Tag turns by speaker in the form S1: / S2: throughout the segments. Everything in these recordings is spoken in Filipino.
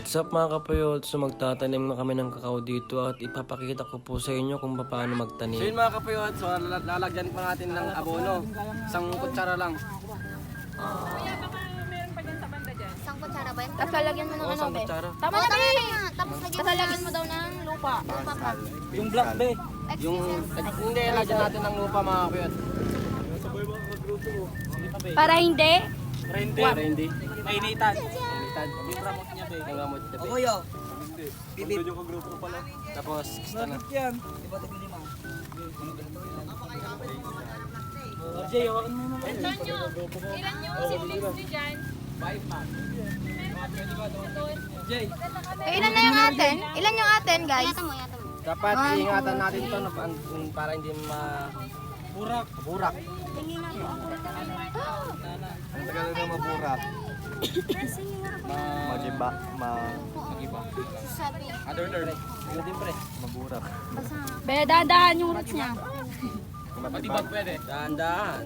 S1: What's up mga kapayot? So magtatanim na kami ng kakao dito at ipapakita ko po sa inyo kung paano
S2: So
S1: magtanim.
S2: yun mga kapayot, so lal- lalagyan pa natin ng abono. Isang kutsara lang.
S3: Isang kutsara ba yan?
S4: Tapos lalagyan mo ng
S2: Oo,
S4: ano,
S2: isang
S4: be?
S2: kutsara.
S4: Tama
S3: Oo,
S4: na, be!
S3: Tapos
S4: lalagyan mo daw ng lupa.
S3: lupa pa.
S2: Yung black be. Yung, hindi, lagyan natin ng lupa mga kapayot.
S4: Para hindi.
S2: Hindi. Para hindi. Mainitan. Mainitan. Yung niya be. Yung gamot niya be.
S5: Ako yo. Bibip.
S2: Tapos, kista na.
S5: Yan. Di ba tigil lima?
S4: Ilan yung siblings niyo dyan?
S3: Eh, ilan na yung atin? Ilan yung atin, guys? Mo, mo.
S2: Dapat iingatan natin to no, pa- para hindi ma... Burak. Burak.
S6: Ang tagal na maburak. Magiba, ma,
S3: Sabi.
S2: Other turn. Ano din pre?
S6: maburak.
S4: Be, dadaan yung roots niya.
S2: Matibag pwede. Dahan-dahan.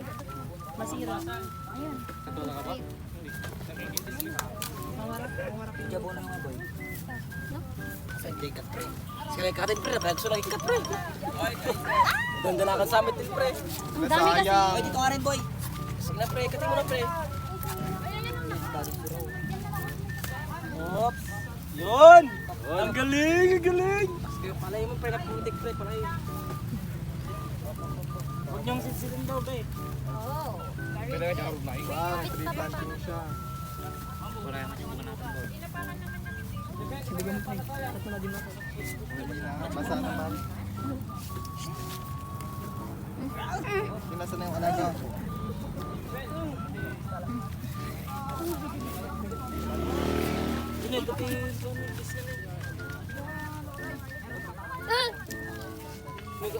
S5: Jabo na nga boy.
S2: Sa hindi ka pre. Sige katin pre. Pagso lagi ka pre. Ganda na ka sa amin din pre.
S4: Ang dami kasi.
S5: Boy, dito ka rin boy.
S2: Sige na pre. Katin mo na pre. Oops. Yun! Ang galing! Ang galing! Sige, palay mo pre. Naputik pre. Palay. Huwag niyong sisilin daw be.
S3: Oh.
S2: Pero ito ang may.
S6: Wow, tree planting siya. Basa naman. Kinasa na yung alaga.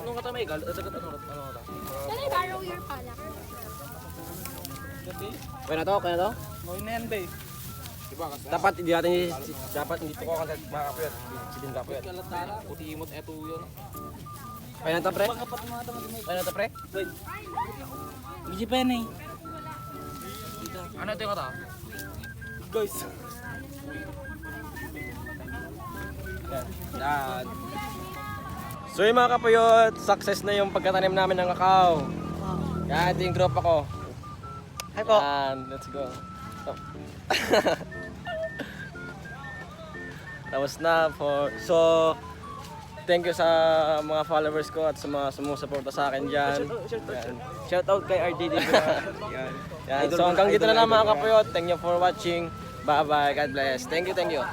S2: Nung kata may gal, ito ano ano ano.
S4: Can I borrow your palak?
S2: Kaya na to, kaya na to. Gawin na be. Dapat hindi natin dapat hindi to kasi mga kapuyat. Sidin kapuyat. Puti imot eto yun. Kaya na to, pre? Kaya na to, pre? Hindi pa yan eh. Ano ito yung kata? Guys. Yan. Yan. So yung mga kapuyot, success na yung pagkatanim namin ng kakao. Yan, ito yung tropa ko.
S5: Hi po.
S2: Yan, let's go. Stop. Tapos na for so thank you sa mga followers ko at sa mga sumusuporta sa akin diyan. Shout out kay RDD. Yan. Yan. So hanggang dito na lang mga kapuyot. Thank you for watching. Bye bye. God bless. Thank you, thank you.